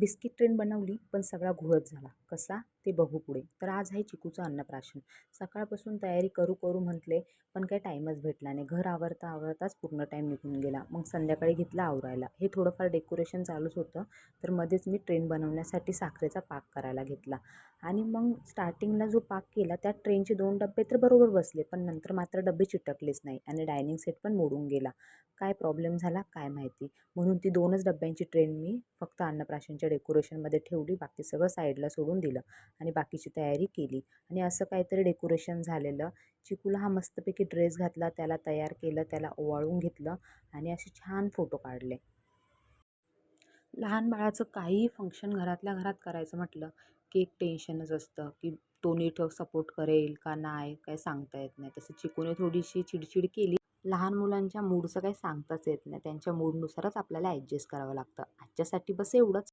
Biscuit train बनवली पण सगळा घोळच झाला. कसा? ते बघू पुढे. तर आज आहे चिकूचं अन्नप्राशन. सकाळपासून तयारी करू करू म्हटले पण काही टाईमच भेटला नाही. घर आवरता आवरताच पूर्ण टाईम निघून गेला. मग संध्याकाळी घेतला आवरायला. हे थोडंफार डेकोरेशन चालूच होतं तर मध्येच मी ट्रेन बनवण्यासाठी साखरेचा पाक करायला घेतला. आणि मग स्टार्टिंगला जो पाक केला त्या ट्रेनचे दोन डबे तर बरोबर बसले पण नंतर मात्र डबे चिटकलेच नाही आणि डायनिंग सेट पण मोडून गेला. काय प्रॉब्लेम झाला? काय माहिती. म्हणून ती दोनच डब्यांची ट्रेन मी फक्त अन्नप्राशनच्या डेकोरेशनमध्ये ठेवली बाकी सगळं साईडला सोडून दिलं आणि बाकीची तयारी केली. आणि असं काहीतरी डेकोरेशन झालेलं. चिकूला हा मस्तपैकी ड्रेस घातला त्याला तयार केलं त्याला ओवाळून घेतलं आणि असे छान फोटो काढले. लहान बाळाचं काहीही फंक्शन घरातल्या घरात करायचं म्हटलं की एक टेन्शनच असतं की तो नीट सपोर्ट करेल का नाही काय सांगता येत नाही. तसं चिकूने थोडीशी चिडचिड केली. लहान मुलांच्या मूडचं काही सांगताच येत नाही. त्यांच्या मूडनुसारच आपल्याला ॲडजस्ट करावं लागतं. आजच्यासाठी बस एवढंच.